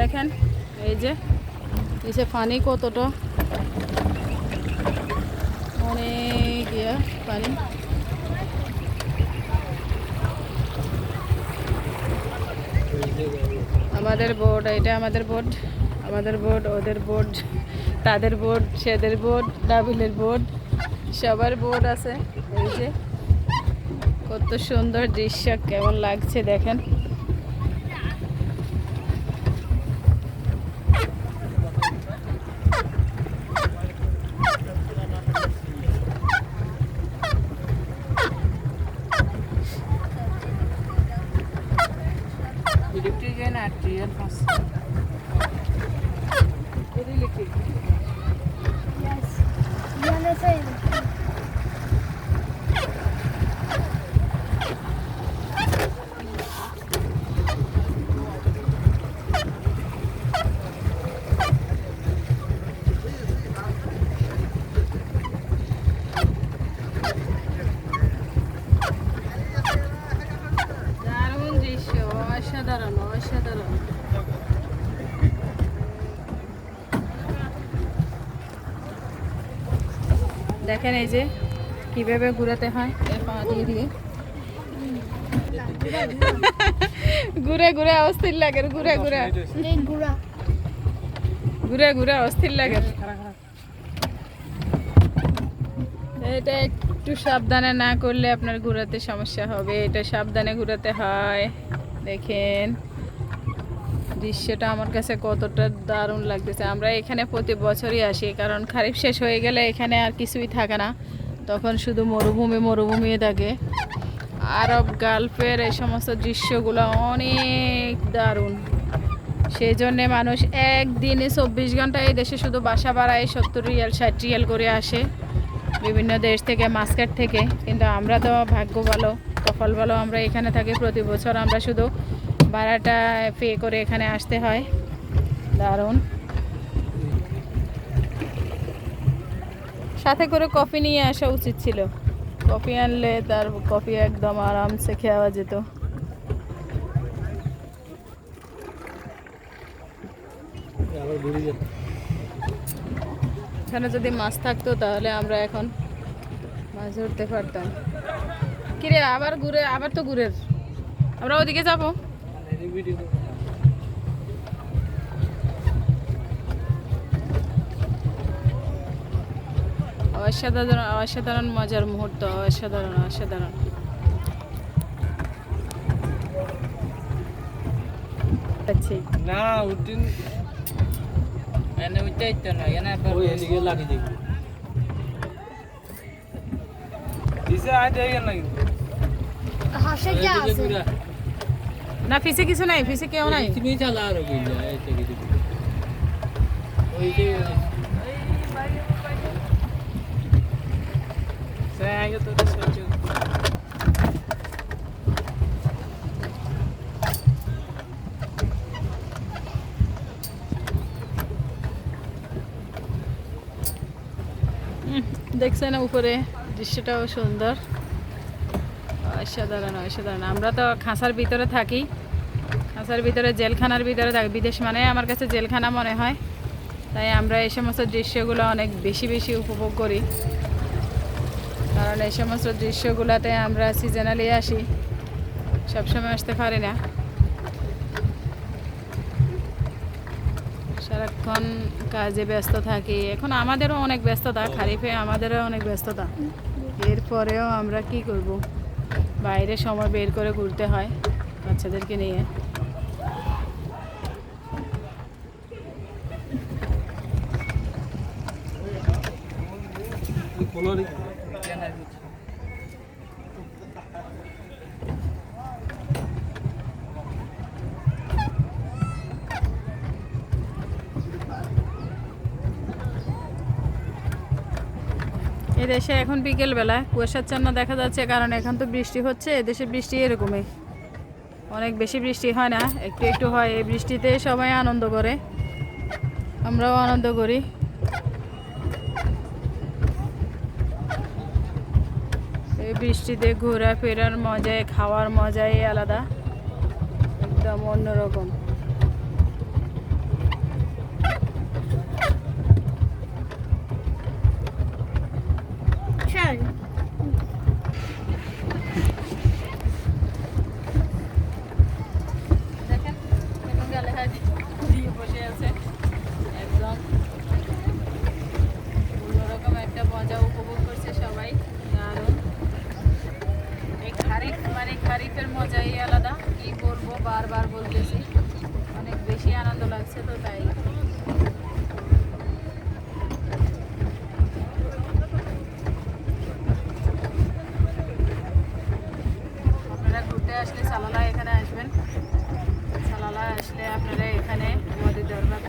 দেখেন, এই যে নিচে পানি কতটা। অনেক ইয়ে পানি। আমাদের বোর্ড, এটা আমাদের বোর্ড আমাদের বোর্ড, ওদের বোর্ড, তাদের বোর্ড, সেদের বোর্ড, ডাবিলের বোর্ড, সবার বোর্ড আছে। এই যে, কত সুন্দর দৃশ্য, কেমন লাগছে দেখেন। Very little. Yes. The other side. দারুণ দৃশ্য অসাধারণ অসাধারণ দেখেন এই যে কীভাবে ঘুরাতে হয়। পা দিয়ে দিয়ে ঘুরে ঘুরে অস্থির লাগে, ঘুরে ঘুরে। ঘুরে ঘুরে অস্থির লাগে। এটা একটু সাবধানে না করলে আপনার ঘোরাতে সমস্যা হবে। এটা সাবধানে ঘোরাতে হয়। দেখেন। দৃশ্যটা আমার কাছে কতটা দারুণ লাগতেছে। আমরা এখানে প্রতি বছরই আসি, কারণ খারিফ শেষ হয়ে গেলে এখানে আর কিছুই থাকে না। তখন শুধু মরুভূমি মরুভূমি থাকে। আরব গালফের এই সমস্ত দৃশ্যগুলো অনেক দারুণ। সেই জন্যে মানুষ একদিনে চব্বিশ ঘণ্টা এই দেশে শুধু বাসা বাড়ায় সত্তর রিয়াল, ষাট রিয়াল করে আসে। বিভিন্ন দেশ থেকে, মাস্কাট থেকে। কিন্তু আমরা তো ভাগ্য ভালো, কপাল ভালো আমরা এখানে থাকি। প্রতি বছর আমরা শুধু ভাড়াটা পে করে এখানে আসতে হয়। দারুণ। সাথে করে কফি নিয়ে আসা উচিত ছিল। কফি আনলে তার কফি একদম আরামসে খাওয়া যেত। এখানে যদি মাছ থাকতো তাহলে আমরা এখন মাছ ধরতে পারতাম। কিরে, আবার ঘুরে, আবার তো ঘুরে আমরা ওদিকে যাব। অসাধারণ অসাধারণ মজার মুহূর্ত অসাধারণ অসাধারণ। আচ্ছা। না উঠিন। এনে উঠাইতো না এনে ওই এদিকে লাগি দেখি দিছে আই দেখেন নাকি হাসে কি আছে? না ফিসে কিছু নাই ফিসে কেউ নাই। তুমি চালা আর ওই যে আগে তো দেখছেন উপরে দৃশ্যটাও সুন্দর। অসাধারণ অসাধারণ। আমরা তো খাঁচার ভিতরে থাকি। খাঁচার ভিতরে, জেলখানার ভিতরে থাকি। বিদেশ মানে আমার কাছে জেলখানা মনে হয়। তাই আমরা এই সমস্ত দৃশ্যগুলো অনেক বেশি বেশি উপভোগ করি। কারণ এই সমস্ত দৃশ্যগুলোতে আমরা সিজনালি আসি। সবসময় আসতে পারি না। সারাক্ষণ কাজে ব্যস্ত থাকি। এখন আমাদেরও অনেক ব্যস্ততা, খারিফে আমাদেরও অনেক ব্যস্ততা। এরপরেও আমরা কি করব? বাইরে সময় বের করে ঘুরতে হয় বাচ্চাদেরকে নিয়ে। এদেশে এখন বিকেলবেলা কুয়াশাচ্ছন্ন দেখা যাচ্ছে, কারণ এখন তো বৃষ্টি হচ্ছে, এদেশে বৃষ্টি এরকমই। অনেক বেশি বৃষ্টি হয় না, একটু একটু হয়, এই বৃষ্টিতে সবাই আনন্দ করে। আমরাও আনন্দ করি। এই বৃষ্টিতে ঘোরাফেরার মজায় খাওয়ার মজাই আলাদা, একদম অন্যরকম। একদম অন্যরকম একটা মজা উপভোগ করছে সবাই, দারুণ। এই খারিফ মানে খারিফের মজাই আলাদা, কি বলব বারবার বলতেছি। অনেক বেশি আনন্দ লাগছে তো তাই। আসলে সালালা এখানে আসবেন সালালা আসলে আপনারা এখানে আমাদের দরবার